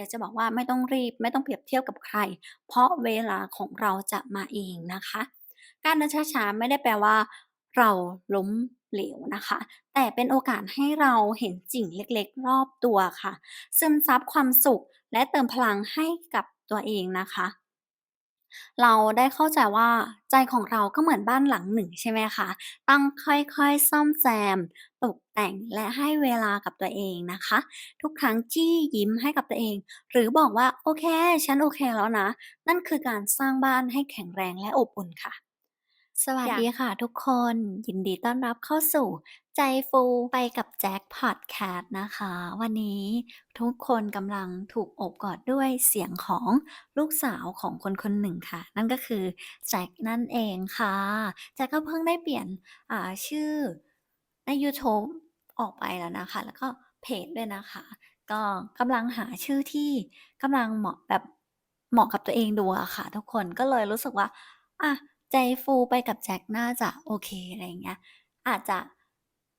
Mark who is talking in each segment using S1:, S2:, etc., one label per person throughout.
S1: อยากจะบอกว่าไม่ต้องรีบไม่ต้องเปรียบเทียบกับใคร เพราะเวลาของเราจะมาเองนะคะ การเดินช้าๆไม่ได้แปลว่า เราล้มเหลวนะคะ แต่เป็นโอกาสให้เราเห็นสิ่งเล็กๆ รอบตัวค่ะ ซึมซับความสุขและเติมพลังให้กับตัวเองนะคะ เราได้เข้าใจว่า ใจของเราก็เหมือนบ้านหลังหนึ่ง ใช่ไหมคะ ต้องค่อย ๆ ซ่อมแซม ตกแต่ง และให้เวลากับตัวเองนะคะ ทุกครั้งที่ยิ้มให้กับตัวเอง หรือบอกว่า โอเค ฉันโอเคแล้วนะ นั่นคือการสร้างบ้านให้แข็งแรงและอบอุ่นค่ะ สวัสดีค่ะทุกคน ยินดีต้อนรับเข้าสู่ใจฟูไปกับแจ็คพอดแคสต์นะคะ วันนี้ทุกคนกำลังถูกโอบกอดด้วยเสียงของลูกสาวของคนคนหนึ่งค่ะ นั่นก็คือแจ็คนั่นเองค่ะ แจ็คก็เพิ่งได้เปลี่ยนอ่าชื่อใน YouTube ออกไปแล้วนะคะ แล้วก็เพจด้วยนะคะ ก็กำลังหาชื่อที่กำลังเหมาะแบบเหมาะกับตัวเองดูอะค่ะ ทุกคนก็เลยรู้สึกว่าอะ ใจฟูไปกับแจ็คน่าจะโอเคอะไรอย่างเงี้ย อาจจะ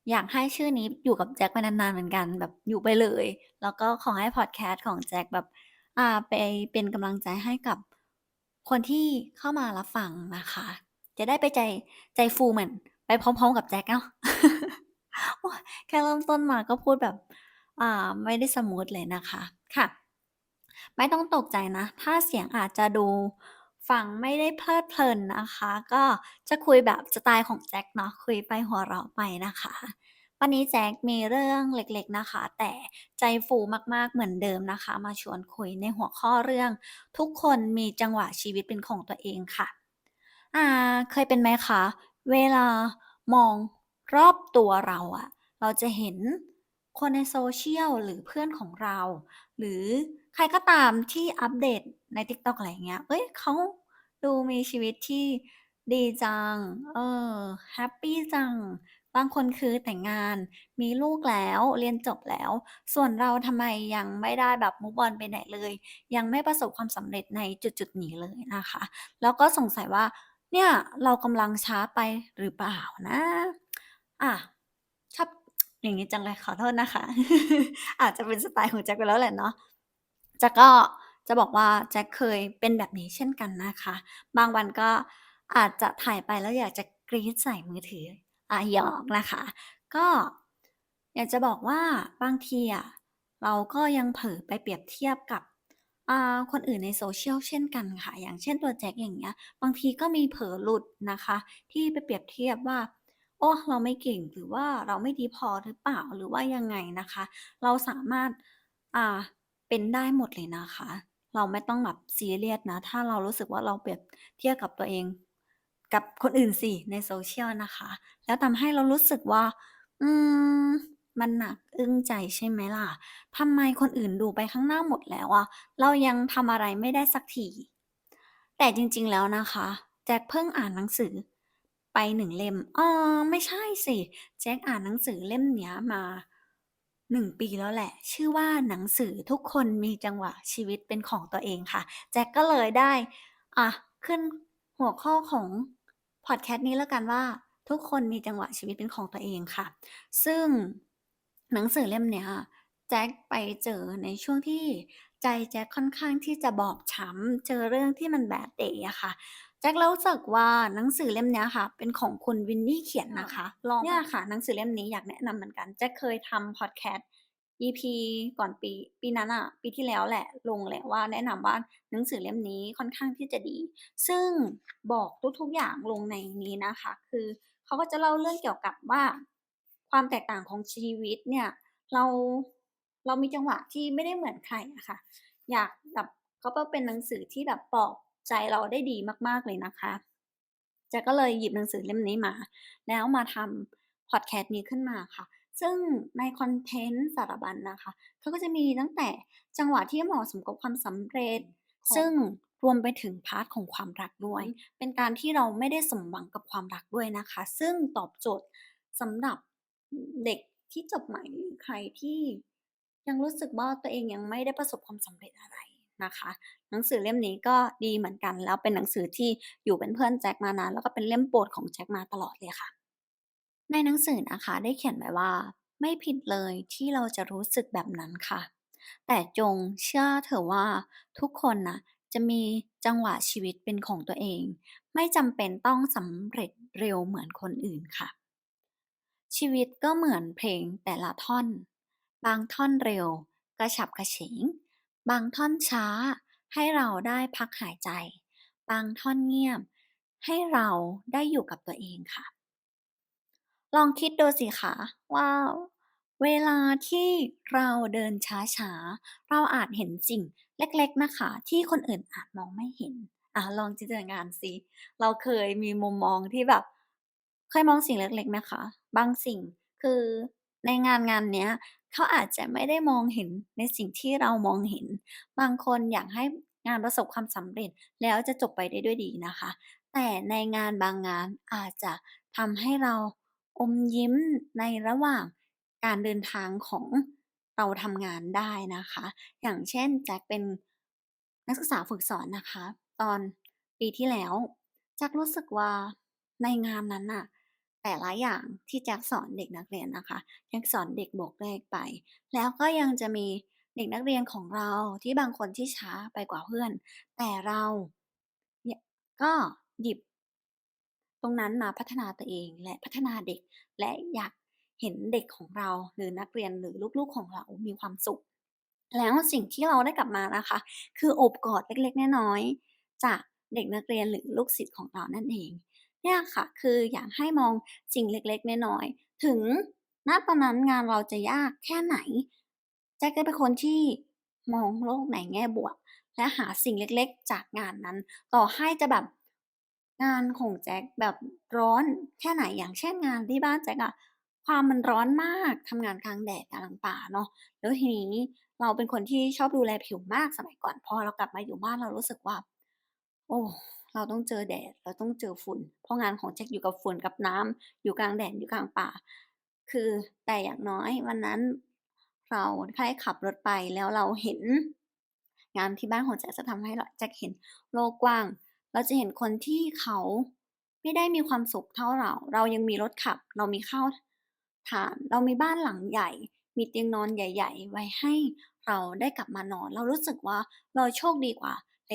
S1: อยากให้ชื่อนี้อยู่กับแจ็คไปนานๆเหมือนกัน แบบอยู่ไปเลย แล้วก็ขอให้พอดแคสต์ของแจ็คแบบอ่าไปเป็นกำลังใจให้กับคนที่เข้ามารับฟังนะคะ จะได้ไปใจใจฟูเหมือนไปพร้อม ๆ กับแจ็คเนาะแค่เริ่มต้นมาก็พูดแบบอ่าไม่ได้สมูทเลยนะคะค่ะ ไม่ต้องตกใจนะ ถ้าเสียงอาจจะดู ฟังไม่ได้เพลิดเพลินนะคะ ก็จะคุยแบบสไตล์ของแจ็คเนาะคุยไปหัวเราะไปนะคะ วันนี้แจ็คมีเรื่องเล็กๆนะคะ แต่ใจฟูมากๆเหมือนเดิมนะคะ มาชวนคุยในหัวข้อเรื่อง ทุกคนมีจังหวะชีวิตเป็นของตัวเองค่ะ อ่า เคยเป็นไหมคะ เวลามองรอบตัวเราอะเราจะเห็น คนในโซเชียล หรือเพื่อนของเรา หรือใครก็ตามที่อัปเดตใน TikTok อะไรอย่างเงี้ยเฮ้ย เขาดูมีชีวิตที่ดีจัง เออ แฮปปี้จัง บางคนคือแต่งงาน มีลูกแล้ว เรียนจบแล้ว ส่วนเราทำไมยังไม่ได้แบบ move on ไปไหนเลย ยังไม่ประสบความสำเร็จในจุดๆนี้เลยนะคะ แล้วก็สงสัยว่า เนี่ย เรากำลังช้าไปหรือเปล่านะ อะ อย่างงี้จังเลยขอโทษนะคะ อาจจะเป็นสไตล์ของแจ็คไปแล้วแหละเนาะแจ็คก็จะบอกว่าแจ็คเคยเป็นแบบนี้เช่นกันนะคะ บางวันก็อาจจะถ่ายไปแล้วอยากจะกรี๊ดใส่มือถืออ่าหยอกนะคะ ก็อยากจะบอกว่าบางทีอะเราก็ยังเผลอไปเปรียบเทียบกับคนอื่นใน social เช่นกันค่ะ อย่างเช่นตัวแจ็คอย่างเงี้ย บางทีก็มีเผลอหลุดนะคะ ที่ไปเปรียบเทียบว่า โอ้ เราไม่เก่งหรือว่าเราไม่ดีพอหรือเปล่าหรือว่ายังไงนะคะ เราสามารถอ่าเป็นได้หมดเลยนะคะ เราไม่ต้องแบบซีเรียสนะ ถ้าเรารู้สึกว่าเราเปรียบเทียบกับตัวเอง กับคนอื่นสิใน social นะคะ แล้วทำให้เรารู้สึกว่า อืม มันหนักอึ้งใจใช่ไหมล่ะทำไมคนอื่นดูไปข้างหน้าหมดแล้วอะเรายังทำอะไรไม่ได้สักทีแต่จริงๆแล้วนะคะ แจ็คเพิ่งอ่านหนังสือ ไป 1 เล่ม เออ ไม่ใช่สิ แจ็คอ่านหนังสือเล่มเนี้ยมา 1 ปีแล้วแหละ ชื่อว่าหนังสือทุกคนมีจังหวะชีวิตเป็นของตัวเองค่ะ แจ็คก็เลยได้ อะ ขึ้นหัวข้อของพอดแคสต์นี้แล้วกันว่า ทุกคนมีจังหวะชีวิตเป็นของตัวเองค่ะ ซึ่งหนังสือเล่มเนี้ยแจ็คไปเจอในช่วงที่ใจแจ็คค่อนข้างที่จะบอบช้ำเจอเรื่องที่มัน bad day อะค่ะ แจ็ครู้สึกว่าหนังสือเล่มเนี้ยค่ะ เป็นของคุณวินนี่เขียนนะคะ ลองเนี่ยค่ะ หนังสือเล่มนี้อยากแนะนำเหมือนกัน แจ็คเคยทำพอดแคสต์ EP ก่อนปีปีนั้นน่ะปีที่แล้วแหละลงแล้วว่าแนะนำว่าหนังสือเล่มนี้ค่อนข้างที่จะดี ซึ่งบอกทุกๆอย่างลงในนี้นะคะ คือเขาก็จะเล่าเรื่องเกี่ยวกับว่า ความแตกต่างของชีวิตเนี่ย เราเรามีจังหวะที่ไม่ได้เหมือนใครอะค่ะ อยากแบบเขาก็เป็นหนังสือที่แบบปลอบ ใจเราได้ดีมากๆเลยนะคะแจ็คก็เลยหยิบหนังสือเล่มนี้มา แล้วมาทำพอดแคสต์นี้ขึ้นมาค่ะ ซึ่งในคอนเทนต์สารบัญนะคะเขาก็จะมีตั้งแต่จังหวะที่เหมาะสมกับความสำเร็จ ซึ่งรวมไปถึงพาร์ตของความรักด้วย เป็นการที่เราไม่ได้สมหวังกับความรักด้วยนะคะ ซึ่งตอบโจทย์สำหรับเด็กที่จบใหม่หรือใครที่ยังรู้สึกว่าตัวเองยังไม่ได้ประสบความสำเร็จอะไร นะคะ หนังสือเล่มนี้ก็ดีเหมือนกัน แล้วเป็นหนังสือที่อยู่เป็นเพื่อนแจ็คมานานแล้วก็เป็นเล่มโปรดของแจ็คมาตลอดเลยค่ะ ในหนังสือนะคะได้เขียนไว้ว่า ไม่ผิดเลยที่เราจะรู้สึกแบบนั้นค่ะ แต่จงเชื่อเถอะว่าทุกคนนะจะมีจังหวะชีวิตเป็นของตัวเอง ไม่จำเป็นต้องสำเร็จเร็วเหมือนคนอื่นค่ะ ชีวิตก็เหมือนเพลงแต่ละท่อน บางท่อนเร็ว กระฉับกระเฉง บางท่อนช้า ให้เราได้พักหายใจ บางท่อนเงียบ ให้เราได้อยู่กับตัวเองค่ะ ลองคิดดูสิคะว่าเวลาที่เราเดินช้าๆ เราอาจเห็นสิ่งเล็กๆนะคะ ที่คนอื่นอาจมองไม่เห็น อะลองจินตนาการสิเราเคยมีมุมมองที่แบบเคยมองสิ่งเล็กๆไหมคะ บางสิ่งคือในงานงานเนี้ย เขาอาจจะไม่ได้มองเห็นในสิ่งที่เรามองเห็น บางคนอยากให้งานประสบความสำเร็จแล้วจะจบไปได้ด้วยดีนะคะ แต่ในงานบางงานอาจจะทำให้เราอมยิ้มในระหว่างการเดินทางของเราทำงานได้นะคะ อย่างเช่นแจ็คเป็นนักศึกษาฝึกสอนนะคะ ตอนปีที่แล้วแจ็ครู้สึกว่าในงานนั้นน่ะ แต่ละอย่างที่แจ็คสอนเด็กนักเรียนนะคะแจ็คสอนเด็กบวกเลขไป แล้วก็ยังจะมีเด็กนักเรียนของเราที่บางคนที่ช้าไปกว่าเพื่อน แต่เราเนี่ยก็หยิบ ตรงนั้นมาพัฒนาตัวเองและพัฒนาเด็กและอยากเห็นเด็กของเราหรือนักเรียนหรือลูกๆของเรามีความสุข แล้วสิ่งที่เราได้กลับมานะคะ คืออบกอดเล็กๆน้อยๆจากเด็กนักเรียนหรือลูกศิษย์ของเรานั่นเอง เนี่ยค่ะ คืออยากให้มองสิ่งเล็กๆ น้อยๆ ถึงณตอนนั้นงานเราจะยากแค่ไหน แจ็คก็เป็นคนที่มองโลกในแง่บวก และหาสิ่งเล็กๆ จากงานนั้น ต่อให้จะแบบงานของแจ็คแบบร้อนแค่ไหนอย่างเช่นงานที่บ้านแจ็คอะความมันร้อนมากทำงานกลางแดดกลางป่าเนาะแล้วทีนี้เราเป็นคนที่ชอบดูแลผิวมากสมัยก่อนพอเรากลับมาอยู่บ้านเรารู้สึกว่า โอ้ เราต้องเจอแดด เราต้องเจอฝุ่น เพราะงานของแจ็คอยู่กับฝุ่นกับน้ำอยู่กลางแดดอยู่กลางป่า คือแต่อย่างน้อยวันนั้น เราแค่ขับรถไปแล้วเราเห็น งานที่บ้านของแจ็คจะทำให้เราแจ็คเห็นโลกกว้าง เราจะเห็นคนที่เขาไม่ได้มีความสุขเท่าเรา เรายังมีรถขับ เรามีข้าวทาน เรามีบ้านหลังใหญ่ มีเตียงนอนใหญ่ ๆ ไว้ให้เราได้กลับมานอน เรารู้สึกว่าเราโชคดีกว่า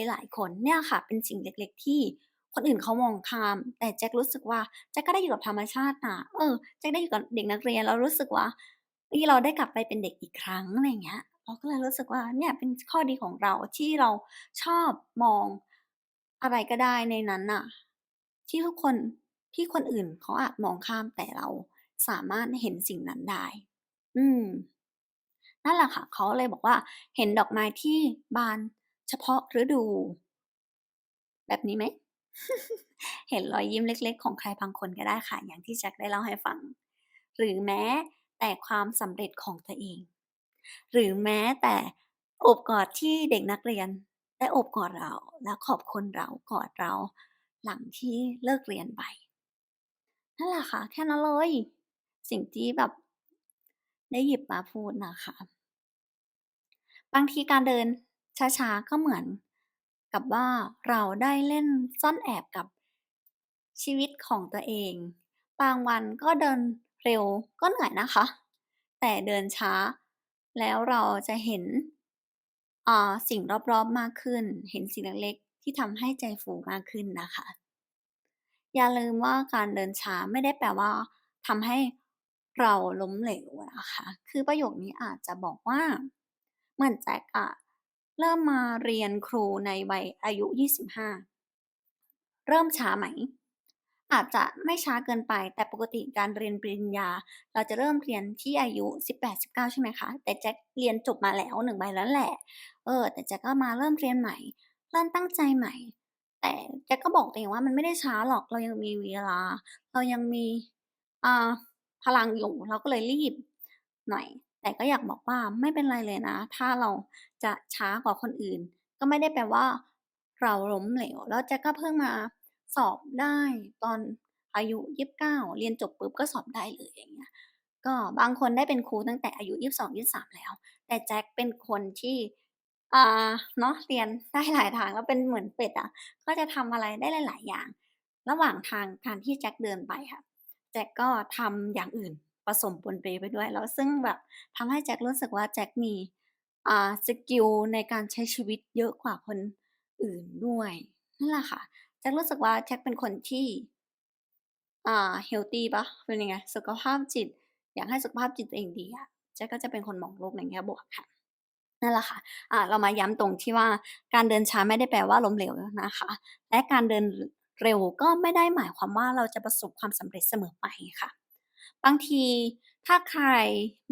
S1: หลายๆคนเนี่ยค่ะ เป็นสิ่งเล็กๆ ที่คนอื่นเขามองข้าม แต่แจ็ครู้สึกว่าแจ็คก็ได้อยู่กับธรรมชาตินะเออแจ็คได้อยู่กับเด็กนักเรียนแล้วรู้สึกว่านี่เราได้กลับไปเป็นเด็กอีกครั้งอะไรเงี้ยเราก็เลยรู้สึกว่าเนี่ยเป็นข้อดีของเราที่เราชอบมองอะไรก็ได้ในนั้นน่ะ ที่ทุกคนที่คนอื่นเขาอาจมองข้ามแต่เราสามารถเห็นสิ่งนั้นได้ อืม นั่นแหละค่ะเขาเลยบอกว่า เห็นดอกไม้ที่บาน เฉพาะฤดู แบบนี้ไหม เห็นรอยยิ้มเล็ก ๆ ของใครบางคนก็ได้ค่ะ อย่างที่แจ็คได้เล่าให้ฟัง หรือแม้แต่ความสำเร็จของตัวเอง หรือแม้แต่อบกอดที่เด็กนักเรียนได้อบกอดเรา และขอบคุณเรากอดเรา หลังที่เลิกเรียนไปนั่นแหละค่ะ แค่นั้นเลย สิ่งที่แบบได้หยิบมาพูดนะคะ บางทีการเดิน ช้าๆ ก็เหมือนกับว่าเราได้เล่นซ่อนแอบกับชีวิตของตัวเอง บางวันก็เดินเร็วก็เหนื่อยนะคะ แต่เดินช้า แล้วเราจะเห็นสิ่งรอบๆมากขึ้น เห็นสิ่งเล็กๆ ที่ทำให้ใจฟูมากขึ้นนะคะ อย่าลืมว่าการเดินช้าไม่ได้แปลว่าทำให้เราล้มเหลวนะคะ คือประโยคนี้อาจจะบอกว่า เหมือนแจ็คอะ เริ่มมาเรียนครูในวัยอายุ 25 เริ่มช้าไหม อาจจะไม่ช้าเกินไป แต่ปกติการเรียนปริญญา เราจะเริ่มเรียนที่อายุ 18-19 ใช่ไหมคะ แต่แจ็คเรียนจบมาแล้วหนึ่งใบแล้วแหละ เออ แต่แจ็คก็มาเริ่มเรียนใหม่ เริ่มตั้งใจใหม่ แต่แจ็คก็บอกตัวเองว่ามันไม่ได้ช้าหรอก เรายังมีเวลา เรายังมีอ่าพลังอยู่ เราก็เลยรีบหน่อย แต่ก็อยากบอกว่าไม่เป็นไรเลยนะ ถ้าเราจะช้ากว่าคนอื่น ก็ไม่ได้แปลว่า เราล้มเหลวแล้วแจ็คก็เพิ่งมาสอบได้ตอนอายุ29เก้าเรียนจบปุ๊บก็สอบได้เลยอย่างเงี้ยก็บางคนได้เป็นครูตั้งแต่อายุ22-23แล้ว แต่แจ็คเป็นคนที่อ่าเนาะเรียนได้หลายทางแล้วเป็นเหมือนเป็ดอะก็จะทำอะไรได้หลาย ๆ อย่าง ระหว่างทางการที่แจ็คเดินไปค่ะ แจ็คก็ทำอย่างอื่น ผสมปนเปไปด้วย แล้วซึ่งแบบทำให้แจ็ครู้สึกว่าแจ็คมีอ่าสกิลในการใช้ชีวิตเยอะกว่าคนอื่นด้วยนั่นแหละค่ะแจ็ครู้สึกว่าแจ็คเป็นคนที่อ่าเฮลทีเปล่าเป็นยังไงสุขภาพจิต อยากให้สุขภาพจิตตัวเองดีอะแจ็คก็จะเป็นคนมองโลกในแง่บวกค่ะนั่นแหละค่ะอ่าเรามาย้ำตรงที่ว่าการเดินช้าไม่ได้แปลว่าล้มเหลวนะคะ และการเดินเร็วก็ไม่ได้หมายความว่าเราจะประสบความสำเร็จเสมอไปค่ะ บางทีถ้าใคร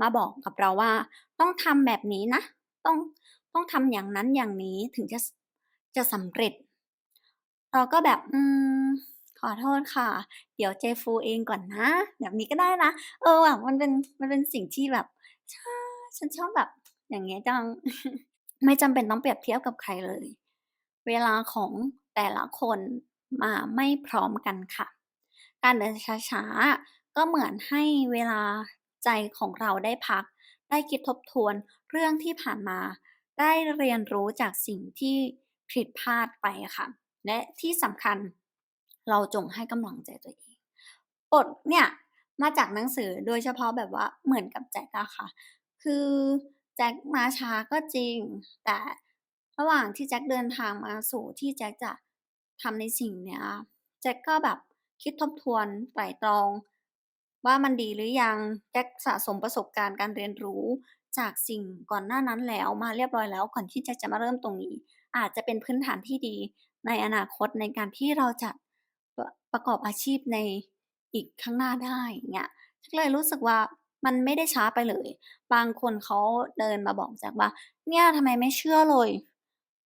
S1: มาบอกกับเราว่า ต้องทำแบบนี้นะ ต้องต้องทำอย่างนั้นอย่างนี้ถึงจะจะสำเร็จ เราก็แบบ อืม ขอโทษค่ะ เดี๋ยวเจฟูเองก่อนนะ แบบนี้ก็ได้นะ เออว่ะมันเป็นมันเป็นสิ่งที่แบบฉันชอบแบบ อย่างเงี้ยจัง ไม่จำเป็นต้องเปรียบเทียบกับใครเลย เวลาของแต่ละคนมาไม่พร้อมกันค่ะ การเดินช้าๆ ก็เหมือนให้เวลาใจของเราได้พัก ได้คิดทบทวนเรื่องที่ผ่านมา ได้เรียนรู้จากสิ่งที่ผิดพลาดไปค่ะ และที่สำคัญเราจงให้กำลังใจตัวเองบทเนี่ยมาจากหนังสือโดยเฉพาะแบบว่าเหมือนกับแจ็คอะค่ะ คือแจ็คมาช้าก็จริง แต่ระหว่างที่แจ็คเดินทางมาสู่ที่แจ็คจะทำในสิ่งเนี้ยแจ็คก็แบบคิดทบทวนไตร่ตรอง ว่ามันดีหรือยังแจ็คสะสมประสบการณ์การเรียนรู้ จากสิ่งก่อนหน้านั้นแล้วมาเรียบร้อยแล้วก่อนที่แจ็คจะมาเริ่มตรงนี้ อาจจะเป็นพื้นฐานที่ดีในอนาคตในการที่เราจะประกอบอาชีพในอีกข้างหน้าได้เงี้ยแจ็คเลยรู้สึกว่ามันไม่ได้ช้าไปเลย บางคนเขาเดินมาบอกแจ็คว่า เนี่ยทำไมไม่เชื่อเลย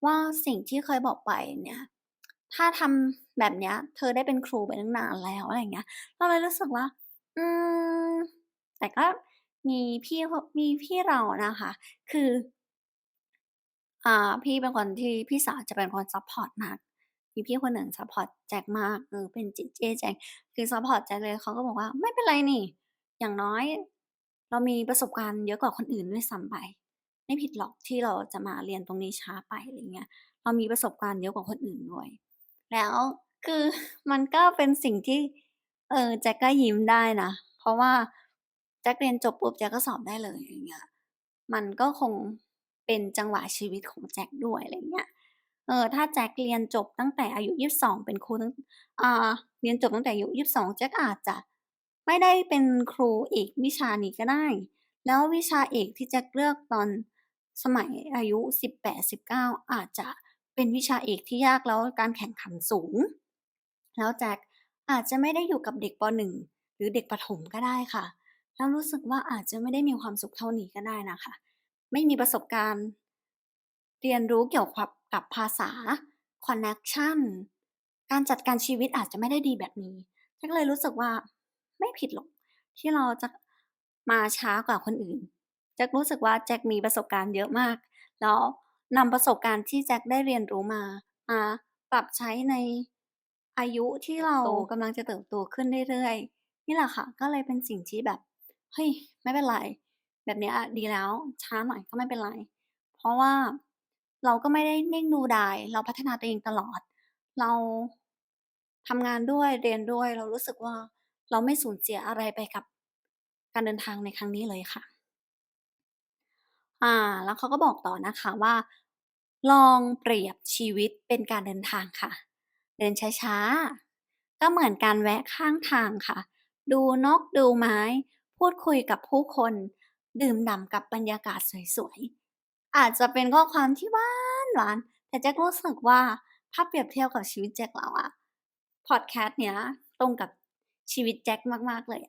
S1: ว่าสิ่งที่เคยบอกไปเนี่ยถ้าทำแบบเนี้ย เธอได้เป็นครูไปตั้งนานแล้วอะไรเงี้ย เราเลยรู้สึกว่า อืมแต่ก็มีพี่มีพี่เรานะคะ คือ อ่า พี่เป็นคนที่พี่สาวจะเป็นคนซัปพอร์ตมาก มีพี่คนหนึ่งซัปพอร์ตแจ็คมากเออเป็นเจเจแจ็คคือซัปพอร์ตแจ็คเลยเขาก็บอกว่า"ไม่เป็นไรนี่ อย่างน้อย เรามีประสบการณ์เยอะกว่าคนอื่นด้วยซ้ำไปไม่ผิดหรอกที่เราจะมาเรียนตรงนี้ช้าไป"อะไรเงี้ย เรามีประสบการณ์เยอะกว่าคนอื่นด้วย แล้วคือมันก็เป็นสิ่งที่ เออ แจ็คก็ยิ้มได้นะ เพราะว่าแจ็คเรียนจบปุ๊บแจ็คก็สอบได้เลยอย่างเงี้ย มันก็คงเป็นจังหวะชีวิตของแจ็คด้วยอะไรเงี้ย เออ ถ้าแจ็คเรียนจบตั้งแต่อายุ22เป็นครูตั้งอ่า เรียนจบตั้งแต่อายุ22แจ็คอาจจะไม่ได้เป็นครูเอกวิชานี้ก็ได้ แล้ววิชาเอกที่แจ็คเลือกตอนสมัยอายุ18-19อาจจะเป็นวิชาเอกที่ยากแล้วการแข่งขันสูง แล้วแจ็ค อาจจะไม่ได้อยู่กับเด็กป.1 หรือเด็กประถมก็ได้ค่ะ แล้วรู้สึกว่าอาจจะไม่ได้มีความสุขเท่านี้ก็ได้นะคะ ไม่มีประสบการณ์ เรียนรู้เกี่ยวกับกับภาษาคอนเน็กชันการจัดการชีวิตอาจจะไม่ได้ดีแบบนี้แจ็คเลยรู้สึกว่าไม่ผิดหรอก ที่เราจะมาช้ากว่าคนอื่นแจ็ครู้สึกว่าแจ็คมีประสบการณ์เยอะมาก แล้วนำประสบการณ์ที่แจ็คได้เรียนรู้มามาปรับใช้ใน อายุที่เรากำลังจะเติบโตขึ้นเรื่อยๆนี่แหละค่ะ ก็เลยเป็นสิ่งที่แบบเฮ้ยไม่เป็นไรแบบเนี้ยดีแล้วช้าหน่อยก็ไม่เป็นไร เพราะว่าเราก็ไม่ได้นิ่งดูดาย เราพัฒนาตัวเองตลอด เราทำงานด้วยเรียนด้วย เรารู้สึกว่าเราไม่สูญเสียอะไรไปกับการเดินทางในครั้งนี้เลยค่ะ อ่า แล้วเขาก็บอกต่อนะคะว่า ลองเปรียบชีวิตเป็นการเดินทางค่ะ เดินช้าๆ ก็เหมือนการแวะข้างทางค่ะ ดูนกดูไม้ พูดคุยกับผู้คน ดื่มด่ำกับบรรยากาศสวยๆ อาจจะเป็นข้อความที่หวานหวานแต่แจ็ครู้สึกว่าถ้าเปรียบเทียบกับชีวิตแจ็คแล้วอะพอดแคสต์เนี้ยตรงกับชีวิตแจ็คมากๆเลย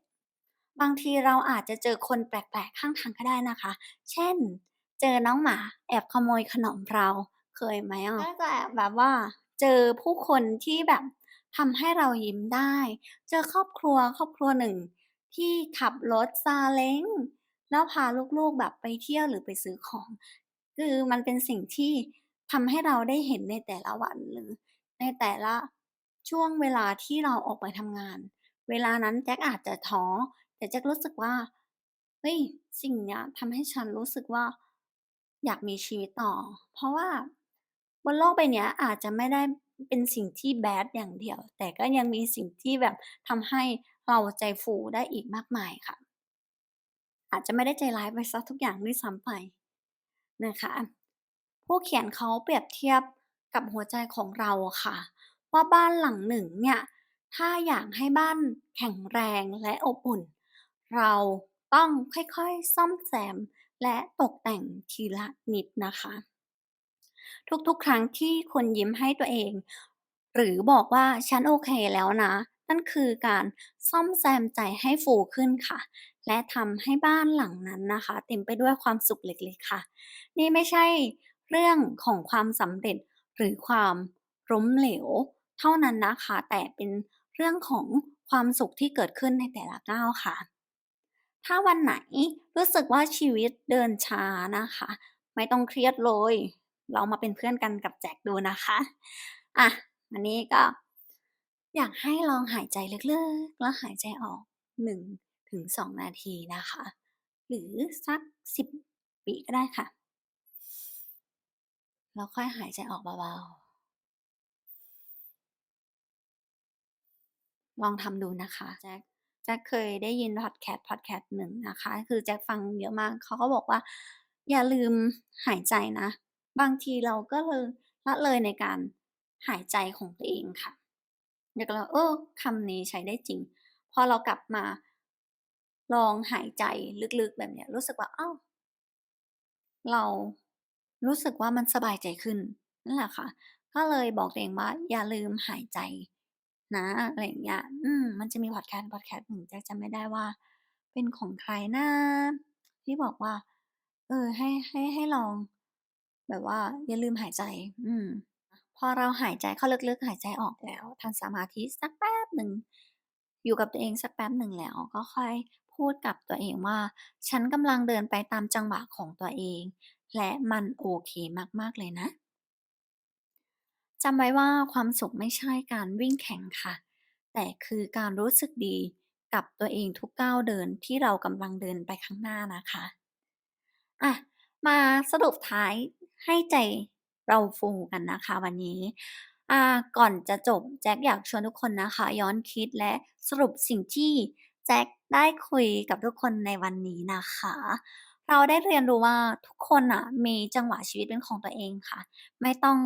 S1: บางทีเราอาจจะเจอคนแปลกๆ ข้างทางก็ได้นะคะ เช่น เจอน้องหมาแอบขโมยขนมเราเคยไหมอะ?ก็จะแอบแบบว่า เจอผู้คนที่แบบทำให้เรายิ้มได้ เจอครอบครัวครอบครัวหนึ่ง ที่ขับรถซาเล้งแล้วพาลูกๆแบบไปเที่ยวหรือไปซื้อของ คือมันเป็นสิ่งที่ทำให้เราได้เห็นในแต่ละวันหรือ ในแต่ละช่วงเวลาที่เราออกไปทำงาน เวลานั้นแจ็คอาจจะท้อแต่แจ็ครู้สึกว่าเฮ้ยสิ่งเนี้ยทำให้ฉันรู้สึกว่า อยากมีชีวิตต่อ เพราะว่า บนโลกใบเนี้ยอาจจะไม่ได้เป็นสิ่งที่แบดอย่างเดียว แต่ก็ยังมีสิ่งที่แบบทำให้เราใจฟูได้อีกมากมายค่ะ อาจจะไม่ได้ใจร้ายไปเสียทุกอย่างด้วยซ้ำไปนะคะ ผู้เขียนเขาเปรียบเทียบกับหัวใจของเราค่ะ ว่าบ้านหลังหนึ่งเนี่ย ถ้าอยากให้บ้านแข็งแรงและอบอุ่น เราต้องค่อยๆซ่อมแซมและตกแต่งทีละนิดนะคะ ทุกๆ ครั้งที่คุณยิ้มให้ตัวเอง หรือบอกว่าฉันโอเคแล้วนะ นั่นคือการซ่อมแซมใจให้ฟูขึ้นค่ะ และทำให้บ้านหลังนั้นนะคะ เต็มไปด้วยความสุขเล็กๆค่ะ นี่ไม่ใช่เรื่องของความสำเร็จหรือความล้มเหลว เท่านั้นนะคะ แต่เป็นเรื่องของความสุขที่เกิดขึ้นในแต่ละก้าวค่ะ ถ้าวันไหนรู้สึกว่าชีวิตเดินช้านะคะ ไม่ต้องเครียดเลย เรามาเป็นเพื่อนกันกับแจ็คดูนะคะอะวันนี้ก็อยากให้ลองหายใจลึกๆ แล้วหายใจออก1ถึง2นาทีนะคะ หรือสัก 10วิก็ได้ค่ะ แล้วค่อยหายใจออกเบาๆ ลองทำดูนะคะแจ็คแจ็คเคยได้ยินพอดแคสต์พอดแคสต์หนึ่งนะคะ คือแจ็คฟังเยอะมาก เขาก็บอกว่า อย่าลืมหายใจนะ บางทีเราก็เลยละเลยในการหายใจของตัวเองค่ะเดี๋ยวเราเออคำนี้ใช้ได้จริง พอเรากลับมาลองหายใจลึกๆแบบเนี้ยรู้สึกว่าอ้าวเรารู้สึกว่ามันสบายใจขึ้นนั่นแหละค่ะ ก็เลยบอกตัวเองว่า อย่าลืมหายใจนะอะไรอย่างเงี้ยอืมมันจะมีพอดแคสต์พอดแคสต์หนึ่งแจ็คจำไม่ได้ว่า เป็นของใครนะที่บอกว่า เออให้ให้ให้ลอง แบบว่าอย่าลืมหายใจ อืม พอเราหายใจเข้าลึกๆหายใจออกแล้วทำสมาธิสักแป๊บหนึ่งอยู่กับตัวเองสักแป๊บหนึ่งแล้ว ก็ค่อยพูดกับตัวเองว่า ฉันกำลังเดินไปตามจังหวะของตัวเอง และมันโอเคมากๆเลยนะจำไว้ว่าความสุขไม่ใช่การวิ่งแข่งค่ะ แต่คือการรู้สึกดีกับตัวเองทุกก้าวเดินที่เรากำลังเดินไปข้างหน้านะคะ อะ มาสรุปท้าย ให้ใจเราฟูกันนะคะวันนี้ก่อนจะจบแจ็คอยากชวนทุกคนนะคะ ย้อนคิดและสรุปสิ่งที่แจ็คได้คุยกับทุกคนในวันนี้นะคะ เราได้เรียนรู้ว่าทุกคนอะมีจังหวะชีวิตเป็นของตัวเองค่ะ ไม่ต้อง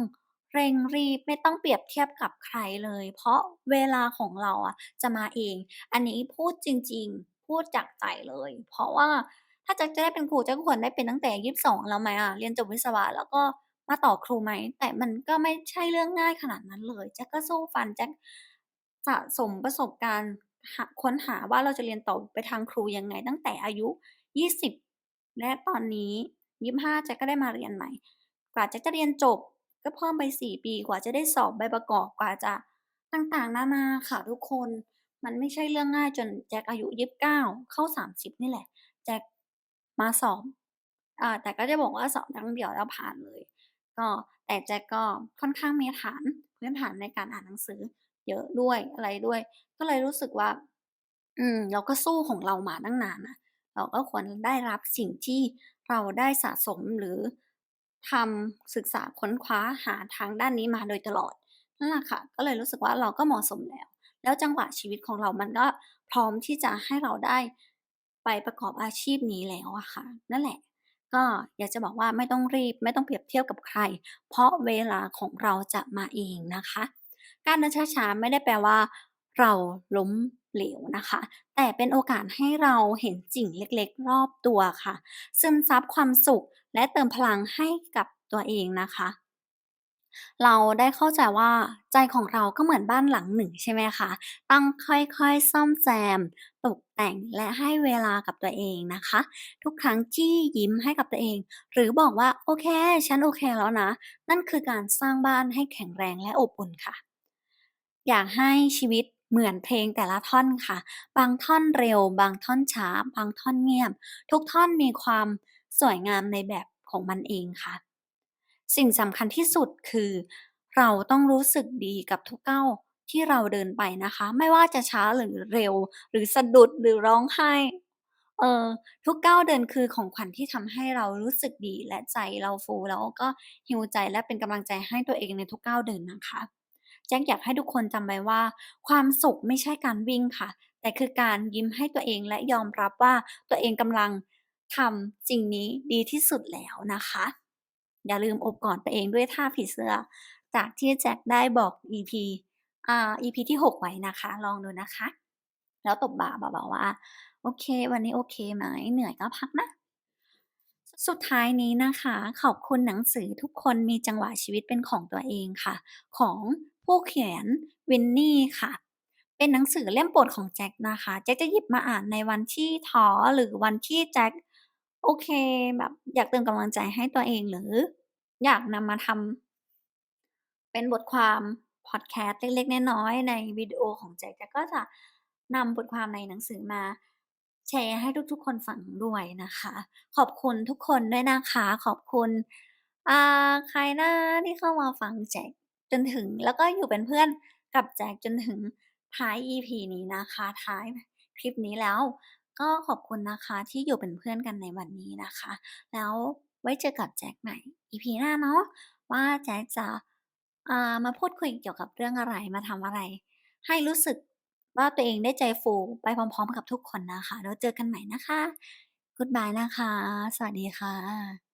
S1: เร่งรีบไม่ต้องเปรียบเทียบกับใครเลย เพราะเวลาของเราอะจะมาเอง อันนี้พูดจริง ๆ พูดจากใจเลย เพราะว่า ถ้าแจ็คจะได้เป็นครูแจ็คก็ควรได้เป็นตั้งแต่ยี่สิบสองแล้วไหมอะเรียนจบวิศวะแล้วก็มาต่อครูไหม แต่มันก็ไม่ใช่เรื่องง่ายขนาดนั้นเลยแจ็คก็สู้ฟันแจ็คสะสมประสบการณ์หาค้นหาว่าเราจะเรียนต่อไปทางครูยังไง ตั้งแต่อายุยี่สิบและตอนนี้ยี่สิบห้าแจ็คก็ได้มาเรียนใหม่ กว่าแจ็คจะเรียนจบ ก็เพิ่มไปสี่ปีกว่าจะได้สอบใบประกอบกว่าจะต่างๆนานาค่ะทุกคน มันไม่ใช่เรื่องง่ายจนแจ็คอายุยี่สิบเก้าเข้าสามสิบนี่แหละ มาสอบอ่าแต่ก็จะบอกว่าสอบครั้งเดียวแล้วผ่านเลย ก็แต่แจ็คก็ค่อนข้างมีฐานพื้นฐานในการอ่านหนังสือ เยอะด้วยอะไรด้วย ก็เลยรู้สึกว่า อืม เราก็สู้ของเรามาตั้งนานนะเราก็ควรได้รับสิ่งที่เราได้สะสมหรือทำศึกษาค้นคว้าหาทางด้านนี้มาโดยตลอดนั่นแหละค่ะ ก็เลยรู้สึกว่าเราก็เหมาะสมแล้ว แล้วจังหวะชีวิตของเรามันก็พร้อมที่จะให้เราได้ ไปประกอบอาชีพนี้แล้วอะค่ะ นั่นแหละ ก็อยากจะบอกว่าไม่ต้องรีบ ไม่ต้องเปรียบเทียบกับใคร เพราะเวลาของเราจะมาเองนะคะ การเดินช้าๆไม่ได้แปลว่า เราล้มเหลวนะคะ แต่เป็นโอกาสให้เราเห็นสิ่งเล็กๆ รอบตัวค่ะ ซึมซับความสุขและเติมพลังให้กับตัวเองนะคะ เราได้เข้าใจว่า ใจของเราก็เหมือนบ้านหลังหนึ่งใช่ไหมคะ ต้องค่อยๆซ่อมแซม ตกแต่งและให้เวลากับตัวเองนะคะ ทุกครั้งที่ยิ้มให้กับตัวเอง หรือบอกว่าโอเค ฉันโอเคแล้วนะ นั่นคือการสร้างบ้านให้แข็งแรงและอบอุ่นค่ะ อยากให้ชีวิตเหมือนเพลงแต่ละท่อนค่ะ บางท่อนเร็ว บางท่อนช้า บางท่อนเงียบ ทุกท่อนมีความสวยงามในแบบของมันเองค่ะ สิ่งสำคัญที่สุดคือ เราต้องรู้สึกดีกับทุกก้าวที่เราเดินไปนะคะ ไม่ว่าจะช้าหรือเร็ว หรือสะดุดหรือร้องไห้เออทุกก้าวเดินคือของขวัญที่ทำให้เรารู้สึกดีและใจเราฟูแล้วก็ heal ใจและเป็นกำลังใจให้ตัวเองในทุกก้าวเดินนะคะแจ็คอยากให้ทุกคนจำไว้ว่า ความสุขไม่ใช่การวิ่งค่ะ แต่คือการยิ้มให้ตัวเองและยอมรับว่าตัวเองกำลังทำสิ่งนี้ดีที่สุดแล้วนะคะ อย่าลืมอบกอดตัวเองด้วยท่าผีเสื้อ จากที่แจ็คได้บอก EP อ่า EP ที่ 6 ไว้นะคะ ลองดูนะคะ แล้วตบบ่าบาๆว่า โอเค วันนี้โอเคไหมเหนื่อยก็พักนะสุดท้ายนี้นะคะ ขอบคุณหนังสือทุกคนมีจังหวะชีวิตเป็นของตัวเองค่ะ ของผู้เขียน Winnie ค่ะ เป็นหนังสือเล่มโปรดของแจ็คนะคะ แจ็คจะหยิบมาอ่านในวันที่ท้อหรือวันที่แจ็ค โอเค แบบอยากเติมกำลังใจให้ตัวเองหรือ อยากนำมาทำเป็นบทความพอดแคสต์เล็กๆน้อยๆในวิดีโอของแจ็คแจ็คก็จะนำบทความในหนังสือมาแชร์ให้ทุกๆคนฟังด้วยนะคะ ขอบคุณทุกคนด้วยนะคะ ขอบคุณอ่าใครนะที่เข้ามาฟังแจ็คจนถึงแล้วก็อยู่เป็นเพื่อนกับแจ็คจนถึงท้าย EP นี้นะคะ ท้ายคลิปนี้แล้ว ก็ขอบคุณนะคะที่อยู่เป็นเพื่อนกันในวันนี้นะคะ แล้วไว้เจอกับแจ็คใหม่ EP หน้าเนาะว่าแจ็คจะามาพูดคุยเกี่ยวกับเรื่องอะไรมาทำอะไร ให้รู้สึกว่าตัวเองได้ใจฟูไปพร้อมๆกับทุกคนนะคะ แล้วเจอกันใหม่นะคะ Goodbye นะคะ สวัสดีค่ะ